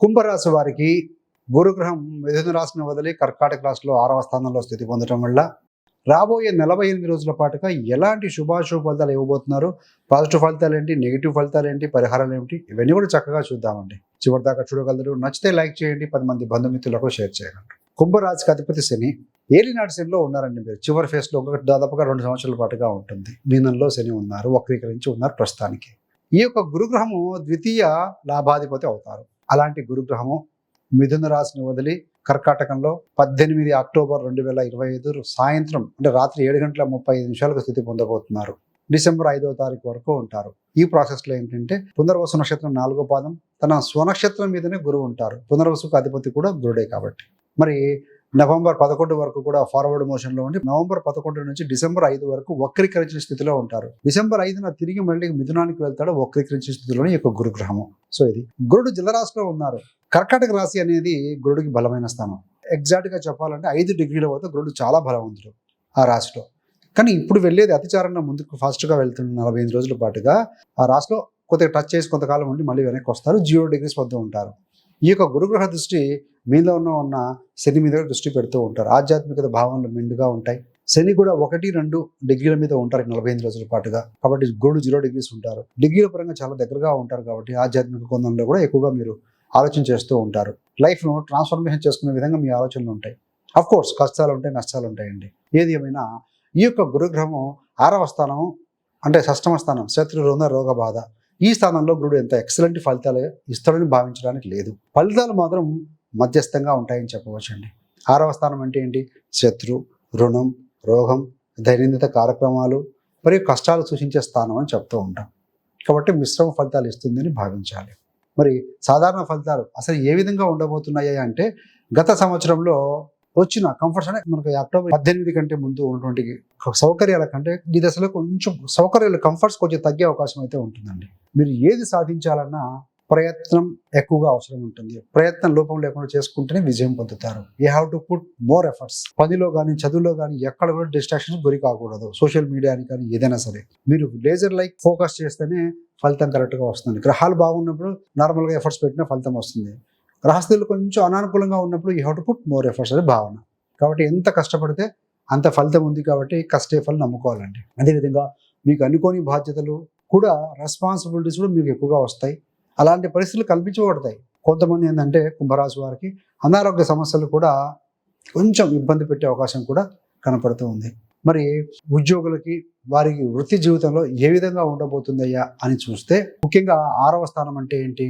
కుంభరాశి వారికి గురుగ్రహం మిథున రాశిని వదిలి కర్కాటక రాశిలో ఆరవ స్థానంలో స్థితి పొందడం వల్ల రాబోయే నలభై ఎనిమిది రోజుల పాటుగా ఎలాంటి శుభాశుభ ఫలితాలు ఇవ్వబోతున్నారు? పాజిటివ్ ఫలితాలు ఏంటి? నెగిటివ్ ఫలితాలు ఏంటి? పరిహారాలు ఏమిటి? ఇవన్నీ కూడా చక్కగా చూద్దామండి. చివరి దాకా చూడగలరు. నచ్చితే లైక్ చేయండి. పది మంది బంధుమిత్రులకు షేర్ చేయగలరు. కుంభరాశికి అధిపతి శని. ఏలినాటి శనిలో ఉన్నారండి మీరు. చివరి ఫేస్లో ఒక దాదాపుగా రెండు సంవత్సరాల పాటుగా ఉంటుంది. మీనంలో శని ఉన్నారు. వక్రీకరించి ఉన్నారు ప్రస్తుతానికి. ఈ యొక్క గురుగ్రహము ద్వితీయ లాభాధిపతి అవుతారు. అలాంటి గురుగ్రహము మిథున రాశిని వదిలి కర్కాటకంలో పద్దెనిమిది అక్టోబర్ రెండు వేల ఇరవై ఐదు సాయంత్రం అంటే రాత్రి ఏడు గంటల ముప్పై ఐదు నిమిషాలకు స్థితి పొందబోతున్నారు. డిసెంబర్ ఐదవ తారీఖు వరకు ఉంటారు. ఈ ప్రాసెస్లో ఏంటంటే పునర్వసు నక్షత్రం నాలుగో పాదం తన స్వనక్షత్రం మీదనే గురువు ఉంటారు. పునర్వసుకు అధిపతి కూడా గురుడే కాబట్టి. మరి నవంబర్ పదకొండు వరకు కూడా ఫార్వర్డ్ మోషన్లో ఉండి నవంబర్ పదకొండు నుంచి డిసెంబర్ ఐదు వరకు వక్రీకరించిన స్థితిలో ఉంటారు. డిసెంబర్ ఐదున తిరిగి మళ్ళీ మిథునానికి వెళ్తాడు వక్రీకరించిన స్థితిలోనే యొక్క గురుగ్రహము. సో ఇది. గురుడు జలరాశిలో ఉన్నారు. కర్కాటక రాశి అనేది గురుడికి బలమైన స్థానం. ఎగ్జాక్ట్గా చెప్పాలంటే ఐదు డిగ్రీల వద్ద గురుడు చాలా బలవంతుడు ఆ రాశిలో. కానీ ఇప్పుడు వెళ్ళేది అతిచారణ ముందుకు ఫాస్ట్గా వెళ్తున్న నలభై ఐదు రోజుల పాటుగా ఆ రాశిలో కొద్దిగా టచ్ చేసి కొంతకాలం ఉండి మళ్ళీ వెనక్కి వస్తారు. జీరో డిగ్రీస్ వద్ద ఉంటారు. ఈ యొక్క గురుగ్రహ దృష్టి మీలో ఉన్న ఉన్న శని మీద దృష్టి పెడుతూ ఉంటారు. ఆధ్యాత్మికత భావనలు మెండుగా ఉంటాయి. శని కూడా ఒకటి రెండు డిగ్రీల మీద ఉంటారు నలభై ఐదు రోజుల పాటుగా. కాబట్టి గురుడు జీరో డిగ్రీస్ ఉంటారు. డిగ్రీల పరంగా చాలా దగ్గరగా ఉంటారు కాబట్టి ఆధ్యాత్మిక కోణంలో కూడా ఎక్కువగా మీరు ఆలోచన చేస్తూ ఉంటారు. లైఫ్ను ట్రాన్స్ఫర్మేషన్ చేసుకునే విధంగా మీ ఆలోచనలు ఉంటాయి. అఫ్ కోర్స్ కష్టాలు ఉంటాయి నష్టాలు ఉంటాయండి. ఏది ఏమైనా ఈ యొక్క గురుగ్రహము ఆరవ స్థానం అంటే షష్టమ స్థానం శత్రు రుణ రోగ బాధ. ఈ స్థానంలో గురుడు ఎంత ఎక్సలెంట్ ఫలితాలు ఇస్తాడని భావించడానికి లేదు. ఫలితాలు మాత్రం మధ్యస్థంగా ఉంటాయని చెప్పవచ్చండి. ఆరవ స్థానం అంటే ఏంటి? శత్రు రుణం రోగం దైనందిత కార్యక్రమాలు మరియు కష్టాలు సూచించే స్థానం అని చెప్తూ ఉంటాం. కాబట్టి మిశ్రమ ఫలితాలు ఇస్తుందని భావించాలి. మరి సాధారణ ఫలితాలు అసలు ఏ విధంగా ఉండబోతున్నాయి అంటే గత సంవత్సరంలో వచ్చిన కంఫర్ట్స్ అంటే మనకి అక్టోబర్ పద్దెనిమిది కంటే ముందు ఉన్నటువంటి సౌకర్యాల కంటే ఈ దశలో కొంచెం సౌకర్యాలు కంఫర్ట్స్ కొంచెం తగ్గే అవకాశం అయితే ఉంటుందండి. మీరు ఏది సాధించాలన్నా ప్రయత్నం ఎక్కువగా అవసరం ఉంటుంది. ప్రయత్నం లోపం లేకుండా చేసుకుంటేనే విజయం పొందుతారు. You have to put more efforts పనిలో కానీ చదువులో కానీ ఎక్కడ కూడా డిస్ట్రాక్షన్స్ గురి కాకూడదు. సోషల్ మీడియాని కానీ ఏదైనా సరే. మీరు లేజర్ లైక్ ఫోకస్ చేస్తేనే ఫలితం కరెక్ట్గా వస్తుంది. గ్రహాలు బాగున్నప్పుడు నార్మల్గా ఎఫర్ట్స్ పెట్టినా ఫలితం వస్తుంది. గ్రహస్థులు కొంచెం అనానుకూలంగా ఉన్నప్పుడు you have to put more efforts అనే భావన. కాబట్టి ఎంత కష్టపడితే అంత ఫలితం ఉంది కాబట్టి కష్టే ఫలం నమ్ముకోవాలండి. అదేవిధంగా మీకు అనుకోని బాధ్యతలు కూడా రెస్పాన్సిబిలిటీస్ కూడా మీకు ఎక్కువగా వస్తాయి. అలాంటి పరిస్థితులు కల్పించబడతాయి. కొంతమంది ఏంటంటే కుంభరాశి వారికి అనారోగ్య సమస్యలు కూడా కొంచెం ఇబ్బంది పెట్టే అవకాశం కూడా కనపడుతూ ఉంది. మరి ఉద్యోగులకి వారికి వృత్తి జీవితంలో ఏ విధంగా ఉండబోతుందయ్యా అని చూస్తే ముఖ్యంగా ఆరవ స్థానం అంటే ఏంటి?